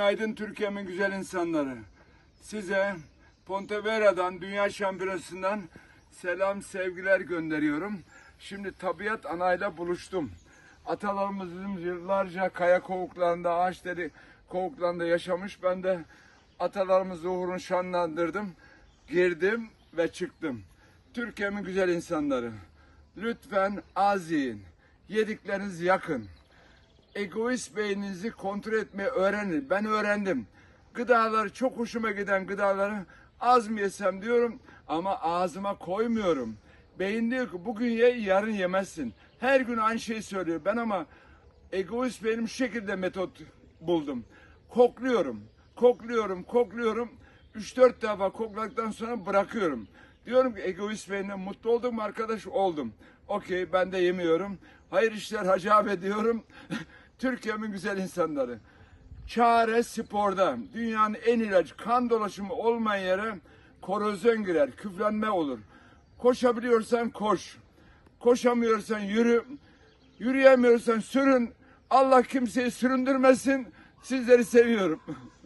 Günaydın Türkiye'min güzel insanları. Size Pontevera'dan, Dünya Şampiyonası'ndan selam, sevgiler gönderiyorum. Şimdi tabiat anayla buluştum. Atalarımızın yıllarca kaya kovuklarında, ağaçları kovuklarında yaşamış. Ben de atalarımız uğrunu şanlandırdım. Girdim ve çıktım. Türkiye'min güzel insanları. Lütfen az yiyin. Yedikleriniz yakın egoist beyninizi kontrol etmeyi öğrenin. Ben öğrendim. Gıdaları çok hoşuma giden gıdaları az mı yesem diyorum ama ağzıma koymuyorum. Beyin diyor ki bugün ye yarın yemezsin. Her gün aynı şeyi söylüyor. Ben ama egoist benim şu şekilde metot buldum. Kokluyorum, kokluyorum, kokluyorum. 3-4 defa kokladıktan sonra bırakıyorum. Diyorum ki egoist beynine mutlu oldum arkadaş oldum. Okey ben de yemiyorum. Hayır işler hacap ediyorum. Türkiye'min güzel insanları. Çare sporda. Dünyanın en ilaç kan dolaşımı olmayan yere korozyon girer, küflenme olur. Koşabiliyorsan koş. Koşamıyorsan yürü. Yürüyemiyorsan sürün. Allah kimseyi süründürmesin. Sizleri seviyorum.